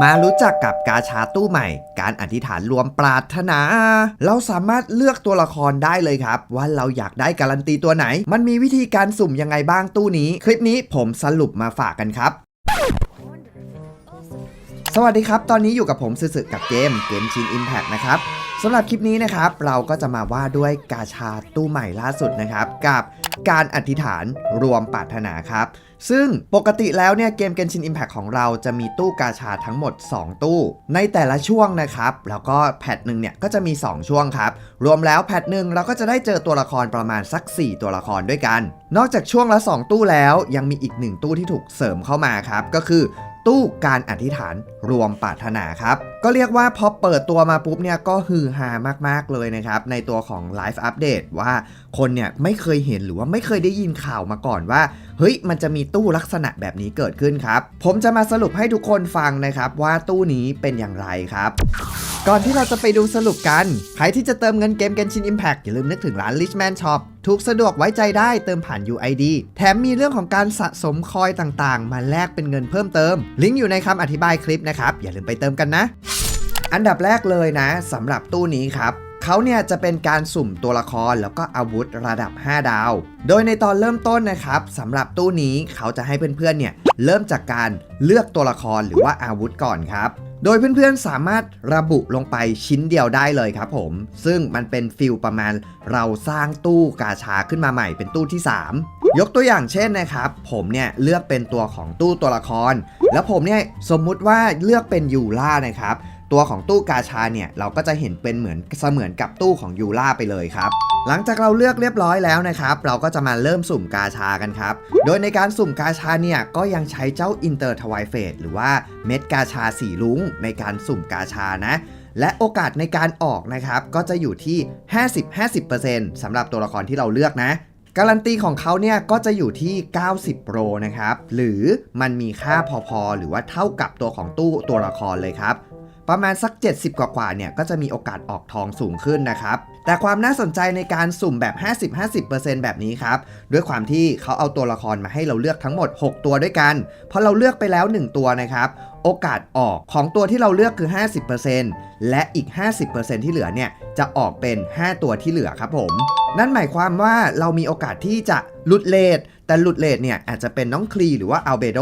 มารู้จักกับกาชาตู้ใหม่ การอธิษฐานรวมปรารถนา เราสามารถเลือกตัวละครได้เลยครับ ว่าเราอยากได้การันตีตัวไหน มันมีวิธีการสุ่มยังไงบ้างตู้นี้ คลิปนี้ผมสรุปมาฝากกันครับสวัสดีครับ ตอนนี้อยู่กับผมสึๆกับเกมเกมชิน Impact นะครับสำหรับคลิปนี้นะครับ เราก็จะมาว่าด้วยกาชาตู้ใหม่ล่าสุดนะครับ กับการอธิษฐานรวมปรารถนาครับ ซึ่งปกติแล้วเนี่ยเกม Genshin Impact ของเราจะมีตู้กาชาทั้งหมด 2 ตู้ ในแต่ละช่วงนะครับ แล้วก็แพทหนึ่งเนี่ยก็จะมี 2 ช่วงครับ รวมแล้วแพทหนึ่งเราก็จะได้เจอตัวละครประมาณสัก 4 ตัวละครด้วยกัน นอกจากช่วงละ 2 ตู้แล้วยังมีอีก 1 ตู้ที่ถูกเสริมเข้ามาครับ ก็คือตู้การอธิษฐานรวมปรารถนาครับ ก็เรียกว่าพอเปิดตัวมาปุ๊บเนี่ยก็ฮือฮามากๆเลยนะครับ ในตัวของไลฟ์อัปเดตว่า คนเนี่ยไม่เคยเห็นหรือว่าไม่เคยได้ยินข่าวมาก่อนว่า เฮ้ยมันจะมีตู้ลักษณะแบบนี้เกิดขึ้นครับ ผมจะมาสรุปให้ทุกคนฟังนะครับว่าตู้นี้เป็นอย่างไรครับก่อนที่เราจะไปดูสรุปกัน ใครที่จะเติมเงินเกม Genshin Impact อย่าลืมนึกถึงร้าน Richman Shop ถูกสะดวกไว้ใจได้เติมผ่าน UID แถมมีเรื่องของการสะสมคอยต่างๆ มาแลกเป็นเงินเพิ่มเติม ลิงก์อยู่ในคำอธิบายคลิปนะครับ อย่าลืมไปเติมกันนะ อันดับแรกเลยนะสำหรับตู้นี้ครับ เขาเนี่ยจะเป็นการสุ่มตัวละครแล้วก็อาวุธระดับ 5 ดาว โดยในตอนเริ่มต้นนะครับสำหรับตู้นี้เขาจะให้เพื่อนๆเนี่ยเริ่มจากการเลือกตัวละครหรือว่าอาวุธก่อนครับโดยเพื่อนๆ สามารถระบุลงไปชิ้นเดียวได้เลยครับผม ซึ่งมันเป็นฟิลประมาณเราสร้างตู้กาชาขึ้นมาใหม่เป็นตู้ที่ 3 ยกตัวอย่างเช่นนะครับ ผมเนี่ยเลือกเป็นตัวของตู้ตัวละคร แล้วผมเนี่ยสมมุติว่าเลือกเป็นยูล่านะครับ ตัวของตู้กาชาเนี่ยเราก็จะเห็นเป็นเหมือนเสมือนกับตู้ของยูล่าไปเลยครับ หลังจากเราเลือกเรียบร้อยแล้วนะครับ เราก็จะมาเริ่มสุ่มกาชากันครับ โดยในการสุ่มกาชาเนี่ยก็ยังใช้เจ้าอินเตอร์ทวายเฟสหรือว่าเม็ดกาชาสีลุ้งในการสุ่มกาชานะและโอกาสในการออกนะครับ ก็จะอยู่ที่ 50-50%สำหรับตัวละครที่เราเลือกนะ การันตีของเขาเนี่ยก็จะอยู่ที่ 90 โปรนะครับ หรือมันมีค่าพอๆ หรือว่าเท่ากับตัวของตู้ตัวละครเลยครับ ประมาณสัก 70 กว่าๆเนี่ยก็จะมีโอกาสออกทองสูงขึ้นนะครับ แต่ความน่าสนใจในการสุ่มแบบ 50-50%แบบนี้ครับ ด้วยความที่เขาเอาตัวละครมาให้เราเลือกทั้งหมด 6 ตัวด้วยกันพอเราเลือกไปแล้ว 1 ตัวนะครับโอกาสออกของตัวที่เราเลือกคือ 50%และอีก 50%ที่เหลือเนี่ยจะออกเป็น 5 ตัวที่เหลือครับผม นั่นหมายความว่าเรามีโอกาสที่จะหลุดเลทแต่หลุดเลทเนี่ยอาจจะเป็นน้องคลีหรือว่าอัลเบโด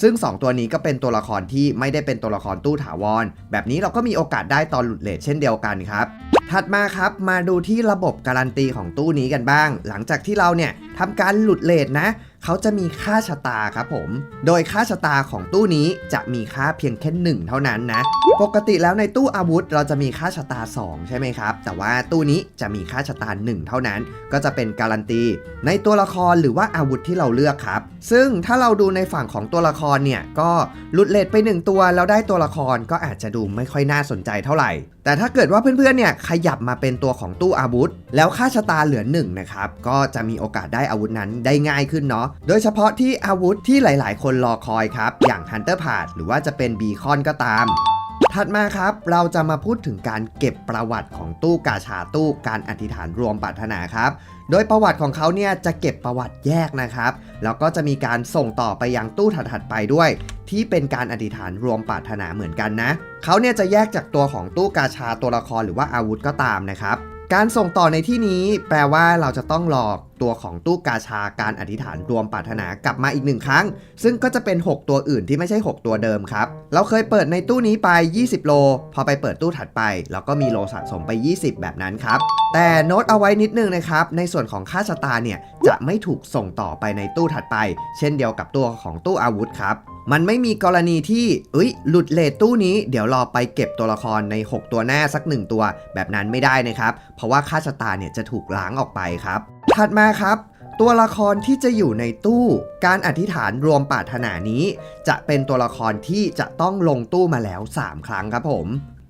ซึ่ง 2 ตัวนี้ก็เป็นตัวละครที่ไม่ได้เป็นตัวละครตู้ถาวร แบบนี้เราก็มีโอกาสได้ตอนหลุดเลทเช่นเดียวกันครับ ถัดมาครับมาดูที่ระบบการันตีของตู้นี้กันบ้าง หลังจากที่เราเนี่ยทำการหลุดเลทนะเขาจะมีค่าชะตาครับผม โดยค่าชะตาของตู้นี้จะมีค่าเพียงแค่หนึ่งเท่านั้นนะ ปกติแล้วในตู้อาวุธเราจะมีค่าชะตา 2 ใช่ไหมครับ แต่ว่าตู้นี้จะมีค่าชะตา 1 เท่านั้น ก็จะเป็นการันตี ในตัวละครหรือว่าอาวุธที่เราเลือกครับ ซึ่งถ้าเราดูในฝั่งของตัวละครเนี่ยก็หลุดเลทไป 1 ตัวแล้วได้ตัวละครก็อาจจะดูไม่ค่อยน่าสนใจเท่าไหร่ แต่ถ้าเกิดว่าเพื่อนๆเนี่ยขยับมาเป็นตัวของตู้อาวุธ แล้วค่าชะตาเหลือ1นะครับก็จะมีโอกาสได้อาวุธนั้นได้ง่ายขึ้นเนาะโดยเฉพาะที่อาวุธที่หลาย ๆ คนรอคอยครับ อย่าง Hunter p a t หรือว่าจะเป็นบีคอนก็ตามถัดมาครับ เราจะมาพูดถึงการเก็บประวัติของตู้กาชาตู้การอธิษฐานรวมปรารถนาครับ โดยประวัติของเขาเนี่ยจะเก็บประวัติแยกนะครับ แล้วก็จะมีการส่งต่อไปยังตู้ถัดๆไปด้วย ที่เป็นการอธิษฐานรวมปรารถนาเหมือนกันนะ เขาเนี่ยจะแยกจากตัวของตู้กาชาตัวละครหรือว่าอาวุธก็ตามนะครับการส่งต่อในที่นี้แปลว่าเราจะต้องรอกตัวของตู้กาชาการอธิษฐานรวมปรารถนากลับมาอีกหนึ่งครั้ง ซึ่งก็จะเป็น 6 ตัวอื่นที่ไม่ใช่ 6 ตัวเดิมครับ เราเคยเปิดในตู้นี้ไป 20 โล พอไปเปิดตู้ถัดไป เราก็มีโลสะสมไป 20 แบบนั้นครับ แต่โน้ตเอาไว้นิดนึงนะครับ ในส่วนของค่าชะตาเนี่ยจะไม่ถูกส่งต่อไปในตู้ถัดไป เช่นเดียวกับตัวของตู้อาวุธครับ มันไม่มีกรณีที่เอ้ยหลุดเลทตู้นี้เดี๋ยวรอไปเก็บตัวละครใน 6 ตัวหน้าสัก 1 ตัว แบบนั้นไม่ได้นะครับ เพราะว่าค่าชะตาเนี่ยจะถูกล้างออกไปครับ ถัดมาครับตัวละครที่จะอยู่ในตู้ การอธิษฐานรวมปรารถนานี้ จะเป็นตัวละครที่จะต้องลงตู้มาแล้ว 3 ครั้งครับผม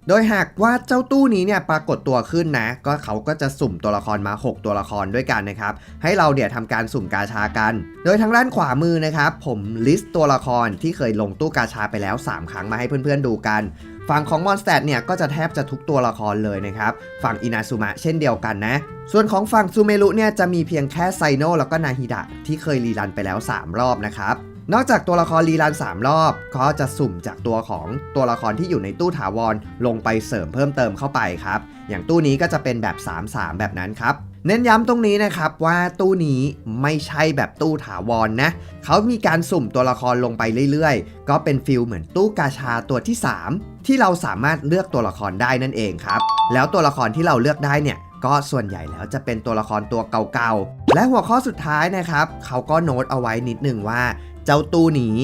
โดยหากว่าเจ้าตู้นี้เนี่ยปรากฏตัวขึ้นนะ ก็เขาก็จะสุ่มตัวละครมา 6 ตัวละครด้วยกันนะครับ ให้เราเดี๋ยวทำการสุ่มกาชากัน โดยทางด้านขวามือนะครับ ผมลิสต์ตัวละครที่เคยลงตู้กาชาไปแล้ว 3 ครั้งมาให้เพื่อนๆดูกัน ฝั่งของมอนสเตดเนี่ยก็จะแทบจะทุกตัวละครเลยนะครับ ฝั่งอินาซุมะเช่นเดียวกันนะ ส่วนของฝั่งซูเมรุเนี่ยจะมีเพียงแค่ไซโนแล้วก็นาฮิดะที่เคยรีรันไปแล้ว 3 รอบนะครับ นอกจากตัวละครรีรัน 3 รอบ ก็จะสุ่มจากตัวของตัวละครที่อยู่ในตู้ถาวรลงไปเสริมเพิ่มเติมเข้าไปครับ อย่างตู้นี้ก็จะเป็นแบบ 3-3 แบบนั้นครับเน้นย้ำตรงนี้นะครับว่าตู้นี้ไม่ใช่แบบตู้ถาวรนนะ เขามีการสุ่มตัวละครลงไปเรื่อยๆ ก็เป็นฟิลเหมือนตู้กาชาตัวที่ 3 ที่เราสามารถเลือกตัวละครได้นั่นเองครับ แล้วตัวละครที่เราเลือกได้เนี่ยก็ส่วนใหญ่แล้วจะเป็นตัวละครตัวเก่าๆ และหัวข้อสุดท้ายนะครับ เขาก็โน้ตเอาไว้นิดหนึ่งว่า เจ้าตู้นี้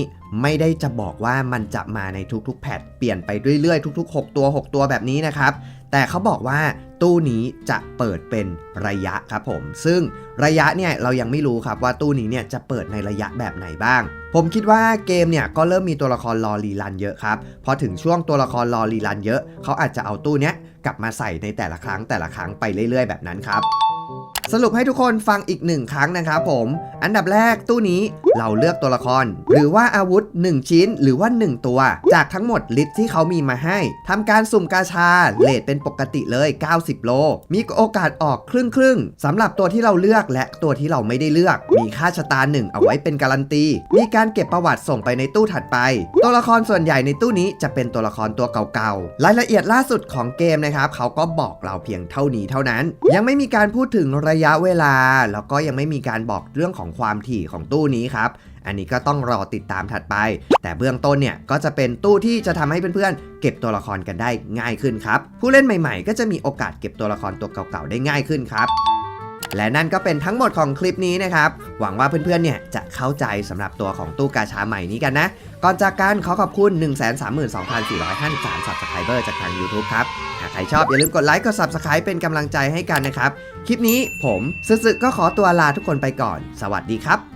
ไม่ได้จะบอกว่ามันจะมาในทุกๆ แพทเปลี่ยนไปเรื่อยๆ ทุก ๆ 6 ตัว 6 ตัวแบบนี้นะครับ แต่เขาบอกว่าตู้นี้จะเปิดเป็นระยะครับผม ซึ่งระยะเนี่ยเรายังไม่รู้ครับว่าตู้นี้เนี่ยจะเปิดในระยะแบบไหนบ้าง ผมคิดว่าเกมเนี่ยก็เริ่มมีตัวละครรอรีรันเยอะครับ พอถึงช่วงตัวละครรอรีรันเยอะ เขาอาจจะเอาตู้เนี้ยกลับมาใส่ในแต่ละครั้งแต่ละครั้งไปเรื่อย ๆ แบบนั้นครับ สรุปให้ทุกคนฟังอีกหนึ่งครั้งนะครับผม อันดับแรกตู้นี้เราเลือกตัวละคร หรือว่าอาวุธ 1 ชิ้นหรือว่า 1 ตัว จากทั้งหมดลิสต์ที่เขามีมาให้ทำการสุ่มกาชาเลทเป็นปกติเลย 90 โล มีโอกาสออกครึ่งครึ่งสำหรับตัวที่เราเลือกและตัวที่เราไม่ได้เลือก มีค่าชะตาหนึ่งเอาไว้เป็นการันตี มีการเก็บประวัติส่งไปในตู้ถัดไป ตัวละครส่วนใหญ่ในตู้นี้จะเป็นตัวละครตัวเก่าๆ รายละเอียดล่าสุดของเกมนะครับเขาก็บอกเราเพียงเท่านี้เท่านั้น ยังไม่มีการพูดถึงระยะยะเวลา แล้วก็ยังไม่มีการบอกเรื่องของความถี่ของตู้นี้ครับ อันนี้ก็ต้องรอติดตามถัดไป แต่เบื้องต้นเนี่ยก็จะเป็นตู้ที่จะทำให้เพื่อนๆเก็บตัวละครกันได้ง่ายขึ้นครับ ผู้เล่นใหม่ๆ ก็จะมีโอกาสเก็บตัวละครตัวเก่าๆได้ง่ายขึ้นครับและนั่นก็เป็นทั้งหมดของคลิปนี้นะครับ หวังว่าเพื่อนๆ เนี่ยจะเข้าใจสำหรับตัวของตู้กาชาใหม่นี้กันนะ ก่อนจากการขอขอบคุณ 132,453 Subscriber จากทาง YouTube ครับ ชอบอย่าลืมกดไลค์กด Subscribe เป็นกำลังใจให้กันนะครับ คลิปนี้ผมซึสึก็ขอตัวลาทุกคนไปก่อน สวัสดีครับ